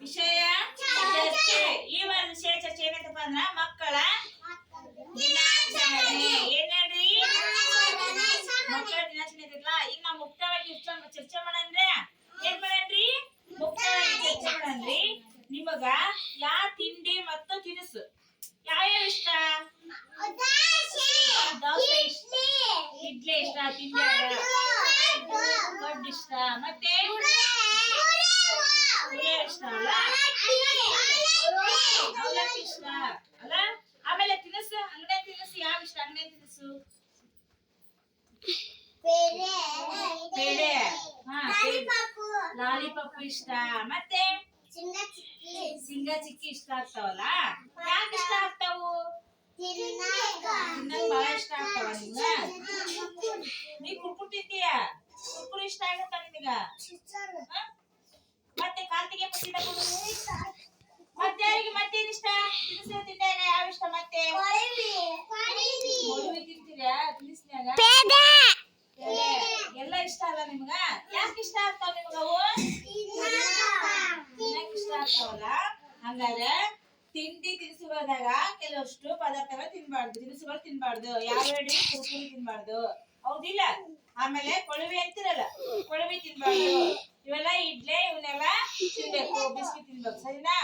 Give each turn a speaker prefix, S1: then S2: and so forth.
S1: ವಿಷಯ. ಚರ್ಚೆ ಈ ವಾರದ ವಿಷಯ ಚರ್ಚೆ ಏನಂತಪ್ಪ ಅಂದ್ರ ಮಕ್ಕಳ ದಿನಾಚರಣೆ. ಏನ್ ಹೇಳ್ರಿ ಮಕ್ಕಳ ದಿನಾಚರಣೆ ಇರಲ್ಲ ಈಗ ನಾವು ಮುಕ್ತವಾಗಿ ಇಷ್ಟೊಂದು ಚರ್ಚೆ ಮಾಡಂದ್ರೆ ಏನ್ ಮಾಡನ್ರಿ ಮುಕ್ತವಾಗಿ ಚರ್ಚೆ ಮಾಡನ್ರಿ ನಿಮಗ ಯಾ ತಿಂಡಿ ಮತ್ತು ತಿನಿಸು? ಯಾವ್ಯಾವ ಇಷ್ಟ? ದೋಸೆ ಇಡ್ಲಿ ಇಷ್ಟ ತಿಂಡಿ ಇಷ್ಟ. ಮತ್ತೆ ಪುಳಿಯೋಗರೆ ಇಷ್ಟ ಅಲ್ಲ ಅವಲಕ್ಕಿ ಇಷ್ಟ? ಅಲ್ಲ? ಆಮೇಲೆ ತಿನಿಸು ಅಂಗಡಿ ತಿನಿಸು ಯಾವ ಇಷ್ಟ? ಅಂಗಡಿ ತಿನಿಸು ಪೇಡೆ. ಹಾ ಲಾಲಿಪಾಪ್. ಇಷ್ಟ. ಮತ್ತೆ? ಸಿಂಗ ಚಿಕ್ಕಿ. ಇಷ್ಟ ಆಗ್ತಾವಲ್ಲ? ಯಾಕೆ ಇಷ್ಟ ಆಗ್ತಾವು? ತಿನ್ನಕ್ ಬಹಳ ಇಷ್ಟ ಆಗ್ತಾವ ನಿಮ್ಗ ನೀ ಕುರ್ಕುರ್ ತಿಂತೀಯ ಕುರ್ಕುರ್ ಇಷ್ಟ ಆಗತ್ತ ನಿನಗ? ಹ? ಮತ್ತೆ ಕಾರ್ತಿಗೆ ಪಟ್ಟಿದ ಕೊಡು ಎಲ್ಲ ಇಷ್ಟ ಅಲ್ಲ ನಿಮ್ಗ? ಯಾಕೆ ಇಷ್ಟ ಆಗ್ತಾವ ನಿಮ್ಗವು ತಿನ್ನಕ್ ಇಷ್ಟ ಆಗ್ತಾವಲ್ಲ? ಹಂಗಾರೆ ತಿಂಡಿ ತಿನಿಸುಗಳದಾಗ ಕೆಲವಷ್ಟು ಪದಾರ್ಥಗಳು ತಿನ್ಬಾರ್ದು. ತಿನಿಸುಗಳು ತಿನ್ಬಾರ್ದು. ಯಾವ ಕುರ್ಕುರಿ ತಿನ್ಬಾರ್ದು. ಹೌದಿಲ್ಲ ಆಮೇಲೆ ಕೊಳವೆ ಅಂತಿರಲ್ಲ, ಕೊಳವೆ ತಿನ್ಬಾರ್ದು. ಇವೆಲ್ಲ ಇಡ್ಲಿ ಇವನ್ನೆಲ್ಲ ತಿನ್ಬೇಕು. ಬಿಸ್ಕಿಟ್ ತಿನ್ಬೇಕು. ಸರಿನಾ?